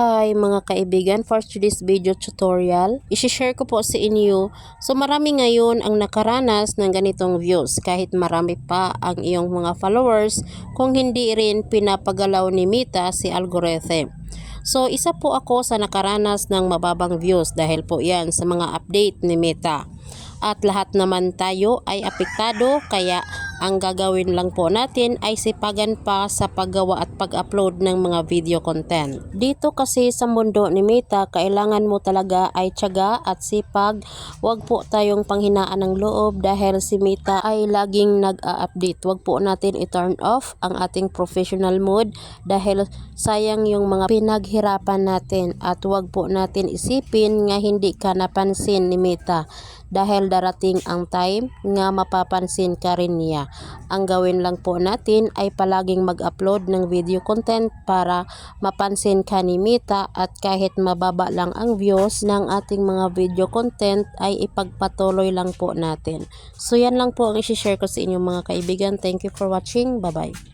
Hi mga kaibigan, for today's video tutorial, isi-share ko po sa inyo. So marami ngayon ang nakaranas ng ganitong views kahit marami pa ang iyong mga followers kung hindi rin pinapagalaw ni Mita si algorithm. So isa po ako sa nakaranas ng mababang views dahil po yan sa mga update ni Meta. At lahat naman tayo ay apektado kaya ang gagawin lang po natin ay sipagan pa sa paggawa at pag-upload ng mga video content. Dito kasi sa mundo ni Meta, kailangan mo talaga ay tiyaga at sipag. Huwag po tayong panghinaan ng loob dahil si Meta ay laging nag-a-update. Huwag po natin i-turn off ang ating professional mode dahil sayang yung mga pinaghirapan natin at huwag po natin isipin nga hindi ka napansin ni Meta dahil darating ang time nga mapapansin ka rin niya. Ang gawin lang po natin ay palaging mag-upload ng video content para mapansin ka ni Mita at kahit mababa lang ang views ng ating mga video content ay ipagpatuloy lang po natin. So yan lang po ang isi-share ko sa inyong mga kaibigan. Thank you for watching. Bye-bye.